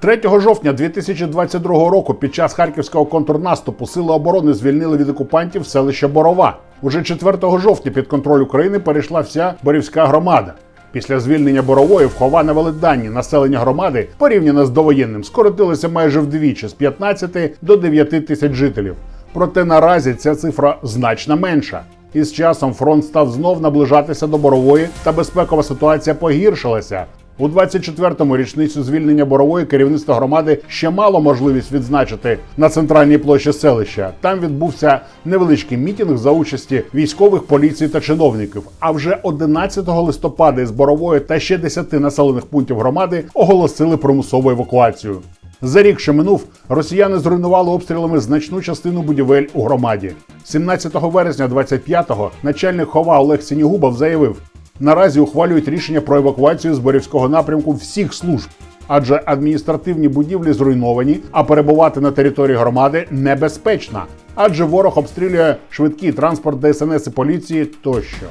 3 жовтня 2022 року під час харківського контрнаступу сили оборони звільнили від окупантів селище Борова. Уже 4 жовтня під контроль України перейшла вся Борівська громада. Після звільнення Борової в Хова навели населення громади порівняно з довоєнним скоротилося майже вдвічі з 15 до 9 тисяч жителів. Проте наразі ця цифра значно менша. І з часом фронт став знов наближатися до Борової, та безпекова ситуація погіршилася. У 24-му річницю звільнення Борової керівництво громади ще мало можливість відзначити на центральній площі селища. Там відбувся невеличкий мітинг за участі військових, поліції та чиновників. А вже 11 листопада із Борової та ще 10 населених пунктів громади оголосили примусову евакуацію. За рік, що минув, росіяни зруйнували обстрілами значну частину будівель у громаді. 17 вересня 25-го начальник хова Олег Сінігубов заявив: наразі ухвалюють рішення про евакуацію з Борівського напрямку всіх служб, адже адміністративні будівлі зруйновані, а перебувати на території громади небезпечно, адже ворог обстрілює швидкий транспорт ДСНС і поліції тощо.